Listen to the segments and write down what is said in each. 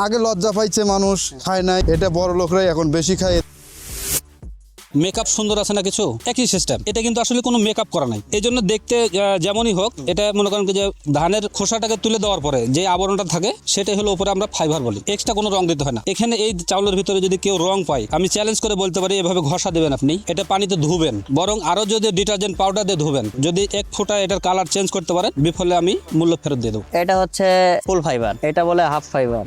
আগে লজ্জা পাইছে মানুষ খায় নাই। এটা বড় লোকরাই এখন বেশি খায়। মেকআপ সুন্দর আছে না কিছু? একই সিস্টেম এটা কিন্তু আসলে কোনো মেকআপ করা নাই। এই জন্য দেখতে যেমনই হোক এটা মনে করেন যে ধানের খোসাটাকে তুলে দেওয়ার পরে যে আবরণটা থাকে সেটাই হলো উপরে আমরা ফাইবার বলি। এক্সট্রা কোনো রং দিতে হয় না। এখানে এই চাউলের ভিতরে যদি কেউ রং পায় আমি চ্যালেঞ্জ করে বলতে পারি এভাবে ঘষা দেবেন আপনি। এটা পানিতে ধুবেন। বরং আরও যদি ডিটারজেন্ট পাউডার দিয়ে ধুবেন যদি এক ফোঁটা এটার কালার চেঞ্জ করতে পারেন বিফলে আমি মূল্য ফেরত দিয়ে দেবো। এটা হচ্ছে ফুল ফাইবার এটা বলে হাফ ফাইবার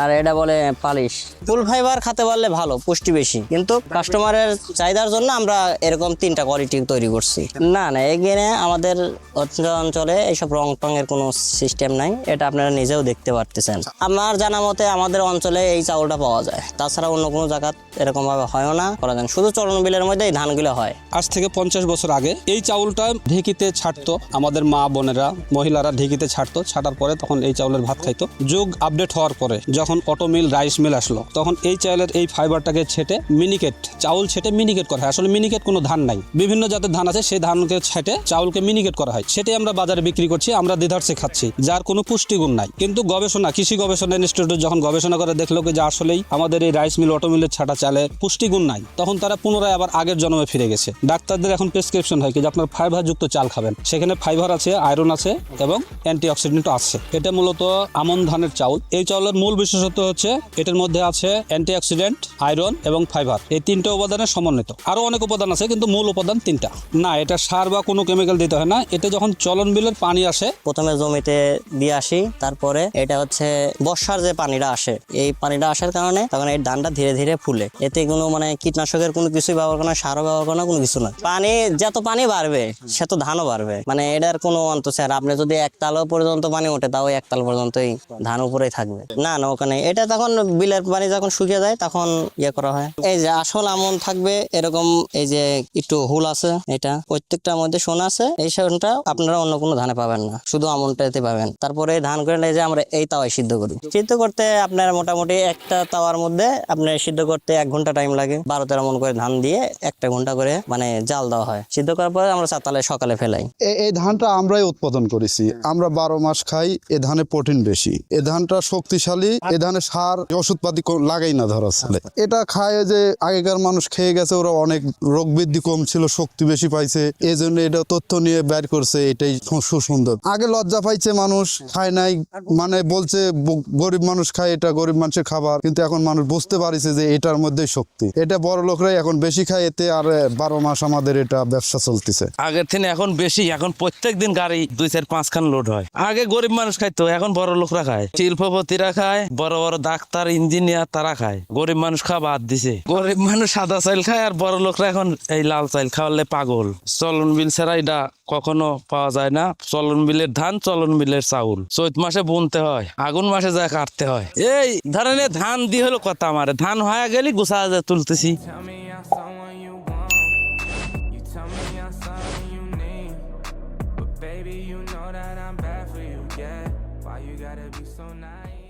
আর এটা বলে পালিশ। ফুল ফাইবার খেতে পারলে ভালো পুষ্টি বেশি। কিন্তু কাস্টমারের চাহিদার জন্য আমরা এরকম তিনটা কোয়ালিটি তৈরি করছি। না না এখানে আমাদের অঞ্চলে এইসব রং টঙের কোনো সিস্টেম নাই। এটা আপনারা নিজেও দেখতে পারতেছেন। আমার জানা মতে আমাদের অঞ্চলে এই চাউলটা পাওয়া যায়। তাছাড়া অন্য কোনো জায়গাত এরকম ভাবে হয়ও না করা যায় না। শুধু চরণ বিলের মধ্যে এই ধানগুলো হয়। আজ থেকে পঞ্চাশ বছর আগে এই চাউলটা ঢেকিতে ছাড়তো। আমাদের মা বোনেরা মহিলারা ঢেকিতে ছাড়তো। ছাড়ার পরে তখন এই চাউলের ভাত খাইতো। যুগ আপডেট হওয়ার পরে যখন অটো মিল রাইস মিল আসলো, তখন এই চাউলের এই ফাইবারটাকে ছেটে মিনিকেট চাউল ছেটে মিনিকেট করা হয়। আসলে মিনিকেট কোনো ধান নাই। বিভিন্ন জাতের ধান আছে, সেই ধানকে ছেটে চাউলকে মিনিকেট করা হয়। সেটাই আমরা বাজারে বিক্রি করছি, আমরা দ্বিধার্সে খাচ্ছি, যার কোনো পুষ্টিগুণ নাই। কিন্তু গবেষণা, কৃষি গবেষণা ইনস্টিটিউট যখন গবেষণা করে, দেখল যে আসলেই আমাদের এই রাইস মিল অটো মিলের ছাটা চালে পুষ্টিগুণ নাই। তখন তারা পুনরায় আবার আগের জন্মে ফিরে গেছে। ডাক্তারদের এখন প্রেসক্রিপশন হয় কি যে আপনার ফাইবার যুক্ত চাল খাবেন। সেখানে ফাইবার আছে আয়রন আছে এবং অ্যান্টিঅক্সিডেন্টও আছে। এটা মূলত আমন ধানের চাউল। এই চাউলের মূল বিশেষত্ব হচ্ছে, এটার মধ্যে আছে অ্যান্টিঅক্সিডেন্ট, আয়রন এবং ফাইবার। এই তিনটা উপাদানের সমন্বিত। আরও অনেক উপাদান আছে, কিন্তু মূল উপাদান তিনটা। না, এটা সার বা কোনো কেমিক্যাল দিতে হয় না। এটা যখন চলন বিলের পানি আসে, প্রথমে জমিতে দিয়ে আসি, তারপরে এটা হচ্ছে বর্ষার যে পানিটা আসে, এই পানিটা আসার কারণে তখন এই ধানটা ধীরে ধীরে ফুলে। এতে কোনো মানে কীটনাশকের কোনো কিছুই ব্যবহার করে সারও ব্যবহার করে কোনো কিছু না পানি, যত পানি বাড়বে, সে তো ধানও বাড়বে। মানে এটার কোনো অন্ত স্যার আপনি যদি এক তালও পর্যন্ত পানি ওঠে, তাও এক তাল পর্যন্তই ধান উপরেই থাকবে। না না ওখানে এটা তখন বিলের পানি যখন শুকিয়ে যায়, তখন ইয়ে করা হয়। এই যে আসল আমন থাকবে, এরকম এই যে একটু হুল আছে, এটা প্রত্যেকটার মধ্যে সোনা আছে, এই সোনটা আপনারা অন্য কোনো ধানে পাবেন না। শুধু আমনটাতে পাবেন। তারপরে ধান করে যে আমরা এই তাওয়ায় সিদ্ধ করি। সিদ্ধ করতে আপনার মোটামুটি একটা তাওয়ার মধ্যে আপনার সিদ্ধ করতে এক ঘণ্টা টাইম লাগে। বারো তেরো মন করে ধান দিয়ে একটা ঘণ্টা করে মানে জাল দেওয়া হয়। সিদ্ধ করার পরে আমরা চাতালে সকালে ফেলাই। এই ধানটা আমরাই উৎপাদন করেছি। আমরা বারো মাস খাই, এ ধানে প্রোটিন বেশি। এ ধানটা শক্তিশালী এ ধানে সার ওষুধপাতি লাগাই না ধরা চলে এটা খায় যে আগেকার মানুষ খেয়ে গেছে ওরা অনেক রোগ বৃদ্ধি কম ছিল শক্তি বেশি পাইছে। এই জন্য এটা তথ্য নিয়ে বের করছে এটাই সুসুন্দর। আগে লজ্জা পাইছে মানুষ খায় নাই মানে বলছে গরিব মানুষ খায় এটা গরিব মানুষের খাবার। কিন্তু এখন মানুষ বুঝতে পারিছে যে এটার মধ্যেই শক্তি। এটা বড় লোকরাই এখন বেশি খায় এতে আর বারো মাস আমাদের এটা ব্যবসা চলতেছে। আগের থেকে এখন বেশি এখন প্রত্যেক দিন গাড়ি দুই চার পাঁচ খান লোড হয়। আগে গরিব মানুষ খাইতো এখন বড় লোকরা খায়। শিল্পপতিরা খায় বড় বড় ডাক্তার, ইঞ্জিনিয়ার তারা খায়। গরিব মানুষ খাওয়া বাদ দিছে। গরিব মানুষ সাদা চাইল খায় আর বড় লোকরা এখন এই লাল চাইল খাওয়ালে পাগল। চলন বিল ছাড়া এটা কখনো পাওয়া যায় না। চলন বিলের ধান, চলন বিলের চাউল। চৈত মাসে বুনতে হয়, আগুন মাসে যা কাটতে হয়। এই, ধরেন ধান দিয়ে হলো কথা আমার। ধান হয়ে গেলি গুছা তুলতেছি. Why you gotta be so nice?